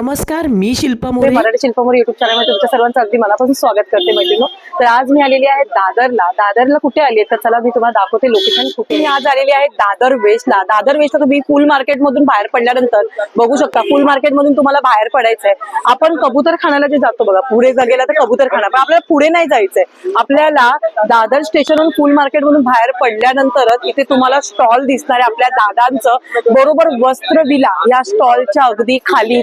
नमस्कार मी शिल्पा मोरे. मराठी शिल्पमोरी युट्यूब चॅनलमध्ये तुमच्या सर्वांचं अगदी मनापासून स्वागत करते मैत्रिणी तर आज मी आलेली आहे दादरला. दादरला कुठे आली आहे? तर चला मी तुम्हाला दाखवते लोकेशन कुठे मी आज आलेली आहे दादर वेस्टला दादर वेस्टला तुम्ही फुल मार्केट मधून बाहेर पडल्यानंतर बघू शकता. फुल मार्केट मधून तुम्हाला बाहेर पडायचंय. आपण कबूतर खाण्याला जे जातो बघा पुढे जर गेला तर कबूतर खाना पण आपल्याला पुढे नाही जायचंय. आपल्याला दादर स्टेशनवरून फुल मार्केट मधून बाहेर पडल्यानंतरच इथे तुम्हाला स्टॉल दिसणार आहे आपल्या दादांचं. बरोबर वस्त्र विला या स्टॉलच्या अगदी खाली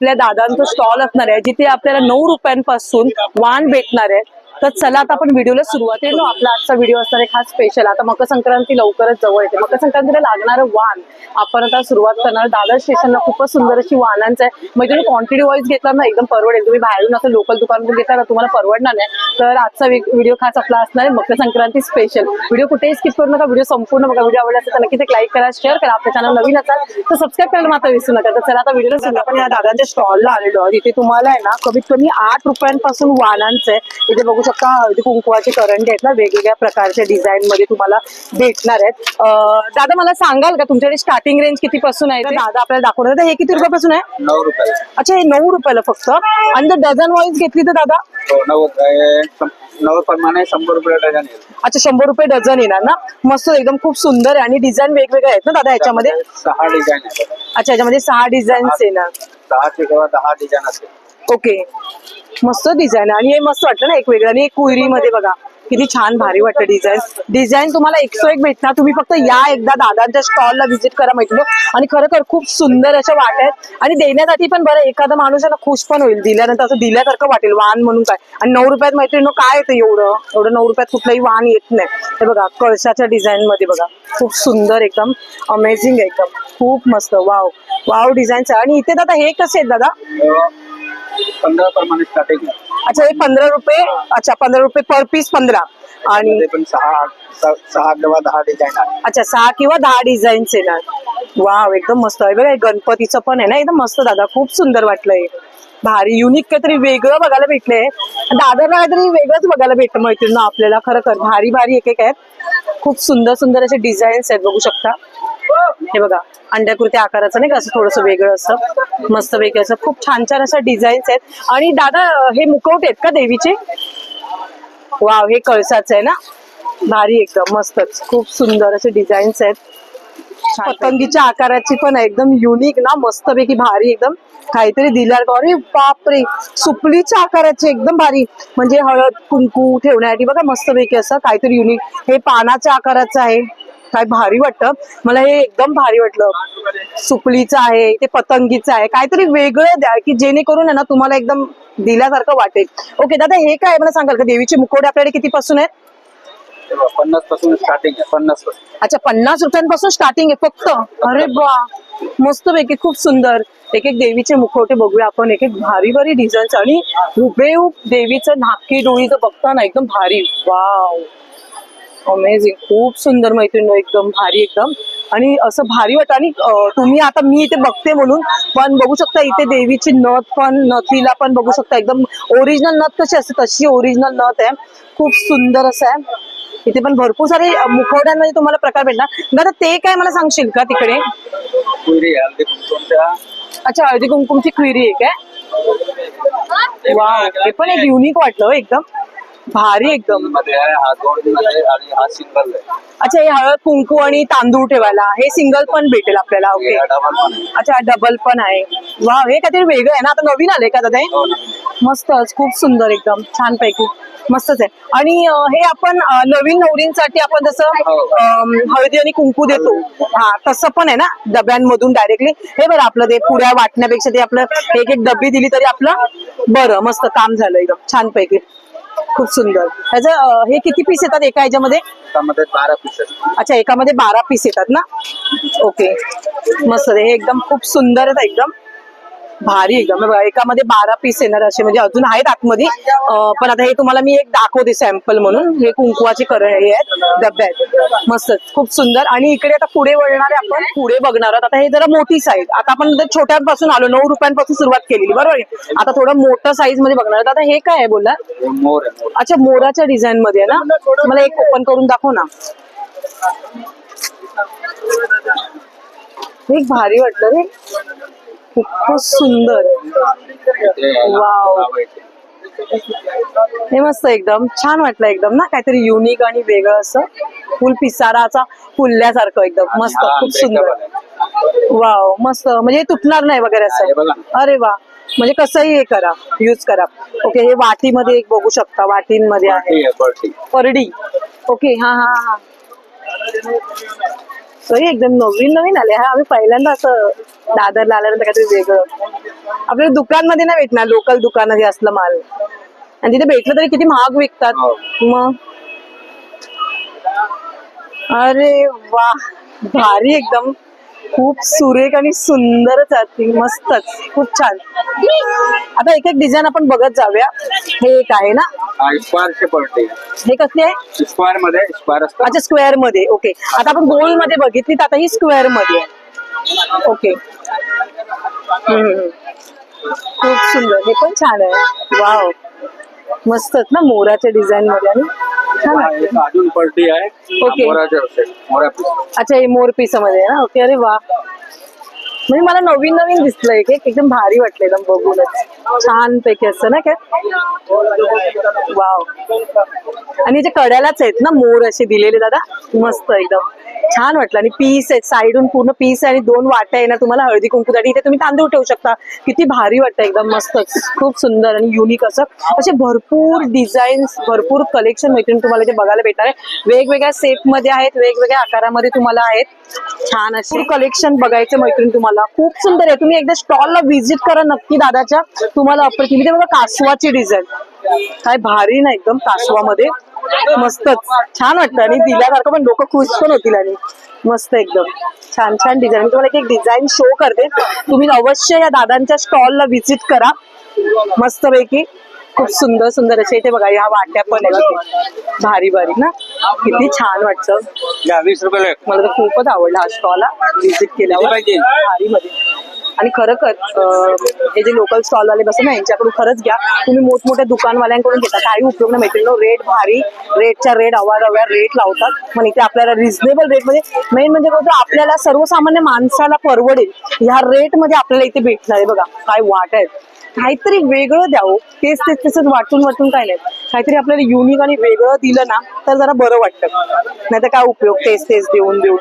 आपल्या दादांचं स्टॉल असणार आहे जिथे आपल्याला नऊ रुपयांपासून वाण भेटणार आहे. तर चला आता आपण व्हिडिओला सुरुवात आहे आपला आजचा व्हिडिओ असणार आहे खास स्पेशल आता मकर संक्रांती लवकरच जवळ येते. मकर संक्रांतीला लागणारं वाण. आपण आता सुरुवात करणार. दादर स्टेशनला खूपच सुंदर अशी वाहनांचं आहे. म्हणजे तुम्ही क्वांटिटी वाईज घेतला ना एकदम परवडेल. तुम्ही बाहेरून असं लोकल दुकानातून घेतला ना तुम्हाला परवडणार नाही. तर आजचा व्हिडिओ खास आपला असणार आहे मकर संक्रांती स्पेशल व्हिडिओ कुठेही स्किप करू नका. व्हिडिओ संपूर्ण बघा. व्हिडिओ आवडला असेल तर नक्कीच एक लाईक करा शेअर करा. आपल्या चॅनल नवीन असाल तर सबस्क्राईब करायला मात्र विसरू नका. तर चला आता व्हिडिओला सुरू आपण या दादांच्या स्टॉलला आलेलो आहोत. इथे तुम्हाला आहे ना कमीत कमी आठ रुपयांपासून वाहनांचं आहे. इथे बघू शकता हळदी कुंकुवाचे करंडे आहेत ना वेगवेगळ्या प्रकारच्या डिझाईन मध्ये तुम्हाला भेटणार आहेत. दादा मला सांगाल का तुमच्याकडे स्टार्टिंग रेंज किती पासून आहे दादा आपल्याला दाखवणार हे किती रुपयापासून आहे? नऊ रुपये. अच्छा हे नऊ रुपयाला फक्त. आणि जर डझन वाईज घेतली तर दादा? हो, नऊ रुपये. शं- नऊ प्रमाणे शंभर रुपये डझन येईल. अच्छा शंभर रुपये डझन येणार ना? मस्त एकदम खूप सुंदर आहे. आणि डिझाईन वेगवेगळे आहेत ना दादा याच्यामध्ये? सहा डिझाईन अच्छा याच्यामध्ये सहा डिझाईन्स येणार. दहा ते दहा डिझाईन असेल. ओके मस्त डिझाईन आणि हे मस्त वाटलं ना एक वेगळं आणि एक कुयरी मध्ये बघा किती छान भारी वाटतं डिझाईन डिझाईन तुम्हाला एकसो एक भेटणार. तुम्ही फक्त या एकदा दादांच्या स्टॉलला व्हिजिट करा माहिती आणि खरोखर खूप सुंदर अशा वाट आहेत. आणि देण्यासाठी पण बरं एखादा माणूस आहे ना खुश पण होईल. दिल्यानंतर असं दिल्यासारखं वाटेल. वाहन म्हणून काय? आणि नऊ रुपयात मैत्रिणी काय येतं एवढं? एवढं नऊ रुपयात कुठलंही वाहन येत नाही. हे बघा कळशाच्या डिझाईन मध्ये बघा. खूप सुंदर एकदम अमेझिंग एकदम. खूप मस्त. वाव वाव डिझाईनचं आणि इथे दादा हे कसे आहेत दादा? पंधरा प्रमाणे स्टार्टिंग अच्छा हे पंधरा रुपये अच्छा पंधरा रुपये पर पीस पंधरा. आणि पण सहा किंवा दहा डिझाईन अच्छा सहा किंवा दहा डिझाईन्स येणार. वाव एकदम मस्त आहे. बघा गणपतीचं पण आहे ना? एकदम मस्त दादा. खूप सुंदर वाटलंय. भारी युनिक काहीतरी वेगळं बघायला भेटलंय. दादाला काहीतरी वेगळंच बघायला भेटतं माहिती ना आपल्याला. खरं भारी भारी एक एक आहेत. खूप सुंदर सुंदर असे डिझाईन्स आहेत बघू शकता. हे बघा अंड्याकृती आकाराचं नाही का असं थोडस वेगळं असं. मस्त वेगळं असं खूप छान छान असं डिझाईन्स आहेत. आणि दादा हे मुकवटे आहेत का देवीचे? वाव हे कळसाच आहे ना? भारी एकदम मस्तच. खूप सुंदर असे डिझाईन्स आहेत. पतंगीच्या आकाराची पण आहे. एकदम युनिक ना मस्तपैकी भारी एकदम काहीतरी दिल्या अरे बापरे! सुपलीच्या आकाराची एकदम भारी. म्हणजे हळद कुंकू ठेवण्यासाठी बघा मस्तपैकी असं काहीतरी युनिक हे पानाच्या आकाराचं आहे. काय भारी वाटतं. मला हे एकदम भारी वाटलं. सुपलीचं आहे ते पतंगीचं आहे. काहीतरी वेगळं द्या की जेणेकरून आहे ना तुम्हाला एकदम दिल्यासारखं वाटेल. ओके दादा हे काय मला सांगाल का? देवीचे मुकोडे आपल्याकडे किती पासून आहेत? पन्नासपासून स्टार्टिंग आहे पन्नासपासून. अच्छा पन्नास रुपयांपासून स्टार्टिंग आहे फक्त? अरे बा मस्त पैकी खूप सुंदर. एक एक देवीचे मुखवटे बघूया आपण. एक एक भारी भारी डिझाईन्स आणि हुबेहूब देवीचं नाकी डोळीचं बघता ना एकदम भारी. वाव अमेझिंग खूप सुंदर मैत्रिणी एकदम भारी एकदम. आणि असं भारी वाटतं. आणि तुम्ही आता मी इथे बघते म्हणून पण बघू शकता इथे देवीची नथ पण नथीला पण बघू शकता. एकदम ओरिजिनल नथ कशी असते तशी ओरिजिनल नथ आहे. खूप सुंदर असं आहे. इथे पण भरपूर सारे अं, मुखवट्यांमध्ये तुम्हाला प्रकार भेटणार. दादा ते काय मला सांगशील का तिकडे? अच्छा हळदी कुंकुमची क्विरी आहे. काय वा हे पण एक युनिक वाटलं हो एकदम. भारी एकदम. मध्ये आहे हा गोल्डमध्ये आणि हा सिंगल आहे. अच्छा हे हळद कुंकू आणि तांदूळ ठेवायला. हे सिंगल पण भेटेल आपल्याला ओके हे डबल पण आहे. अच्छा डबल पण आहे. वा हे काहीतरी वेगळं आहे ना? आता नवीन आलंय का दादा हो? हे? ना. मस्तच खूप सुंदर एकदम. छान पैकी मस्तच आहे. आणि अं, हे आपण अं, नवीन नवरींसाठी आपण जसं हो. अं, हळदी आणि कुंकू देतो. हा तसं पण आहे ना? डब्यांमधून डायरेक्टली हे बरं आपलं ते पुऱ्या वाटण्यापेक्षा ते आपलं एक एक डब्बी दिली तरी आपलं बरं मस्त काम झालं एकदम. छान पैकी खूप सुंदर. ह्याचं हे किती पीस येतात एका ह्याच्यामध्ये? त्यामध्ये बारा पीसेस अच्छा एकामध्ये बारा पीस येतात ना? ओके. मस्त हे एकदम खूप सुंदर आहे एकदम. भारी एकदम. बघा, एकामध्ये बारा पीस येणार असे म्हणजे अजून आहेत आतमध्ये. पण आता हे तुम्हाला मी एक दाखवते सॅम्पल म्हणून. हे कुंकुवाचे कर हे आहेत डब्बे आहेत. मस्तच खूप सुंदर. आणि इकडे आता पुढे वळणार आपण. पुढे बघणार आहोत. आता हे जरा मोठी साईज आता आपण छोट्यांपासून आलो नऊ रुपयांपासून सुरुवात केलेली बरोबर आहे? आता थोडं मोठं साईजमध्ये बघणार आहोत. आता हे काय आहे बोला अच्छा मोराच्या डिझाईन मध्ये ना? मला एक ओपन करून दाखव ना. एक भारी वाटलं रे. खूपच सुंदर. वाव. हे मस्त एकदम छान वाटलं एकदम ना काहीतरी युनिक आणि वेगळं असं. फुल पिसाराचा फुलल्यासारखं एकदम. मस्त खूप सुंदर. वाव मस्त. म्हणजे तुटणार नाही वगैरे असं. अरे वा. म्हणजे कसंही हे करा. युज करा. ओके हे वाटीमध्ये एक बघू शकता. वाटींमध्ये आहे. परडी. ओके हा हा हा. सही एकदम नवीन नवीन आले. हा आम्ही पहिल्यांदा असं दादरला आल्यानंतर काहीतरी वेगळं. आपल्याला दुकानमध्ये नाही भेटणार लोकल दुकानात हे असलं माल. आणि तिथे भेटलं तरी किती महाग विकतात. हो. मग? अरे वा भारी एकदम. खूप सुरेख आणि सुंदरच आहे मस्तच खूप छान. आता एक एक डिझाईन आपण बघत जाऊया. हे एक आहे ना? हा हे कसली आहे? स्क्वायरमध्ये अच्छा स्क्वेअरमध्ये ओके. आता आपण गोलमध्ये बघितली तर आता ही स्क्वेअरमध्ये ओके. खूप सुंदर. हे पण छान आहे. वाव. मस्तच ना मोराच्या डिझाईन मध्ये. आणि अजून बरटी आहे. ओके. मोराचे असेल. मोरा piece. अच्छा हे मोर पीसमध्ये आहे ना? ओके अरे वा. म्हणजे मला नवीन नवीन दिसलं एक एक एकदम भारी वाटलं एकदम बघूनच. छान पैकी असतं ना काय वाव. आणि जे कड्यालाच आहेत ना मोर असे दिलेले दादा मस्त एकदम. छान वाटलं. आणि पीस आहेत साईडून पूर्ण पीस आहे आणि दोन वाट्या आहे ना तुम्हाला हळदी कुंकूसाठी. इथे तुम्ही तांदूळ ठेवू शकता. किती भारी वाटतं एकदम मस्त खूप सुंदर आणि युनिक असं. असे भरपूर डिझाईन्स भरपूर कलेक्शन मैत्रीण तुम्हाला ते बघायला भेटणार आहे वेगवेगळ्या सेपमध्ये आहेत वेगवेगळ्या आकारामध्ये तुम्हाला आहेत. छान असे कलेक्शन बघायचं मैत्रीण तुम्हाला. खूप सुंदर आहे. तुम्ही एकदा स्टॉलला व्हिजिट करा नक्की दादाच्या. तुम्हाला अप्रतिम इथे बघा कासवाची डिझाईन काय भारी ना एकदम कासवामध्ये. मस्तच. छान वाटतं. आणि दिल्यासारखं पण लोक खुश पण होतील आणि मस्त एकदम. छान छान डिझाईन तुम्हाला एक डिझाईन शो करते. तुम्ही अवश्य या दादांच्या स्टॉलला व्हिजिट करा. मस्तपैकी. खूप सुंदर सुंदर असे इथे बघा ह्या वाट्या पण आहेत. भारी भारी ना. किती छान वाटतं. या मला तर खूपच आवडला हा स्टॉल व्हिजिट केल्यावर? भारी मध्ये आणि खरंच हे जे लोकल स्टॉलवाले बसत ना यांच्याकडून खरंच घ्या. तुम्ही मोठमोठ्या दुकानवाल्यांकडून घेता. काही उपयोग नाही. मैत्रिणी रेट भारी रेटच्या रेट अवारव्या रेट लावतात. पण इथे आपल्याला रिझनेबल रेट म्हणजे मेन म्हणजे बघतो आपल्याला सर्वसामान्य माणसाला परवडेल. ह्या रेटमध्ये आपल्याला इथे भेटणार आहे बघा. काय वाट आहेत काहीतरी वेगळं द्यावं. तेच तेच तसंच वाटून वाटून काय नाही. काहीतरी आपल्याला युनिक आणि वेगळं दिलं ना तर जरा बरं वाटतं. नाही तर काय उपयोग? तेच तेच देऊन देऊन.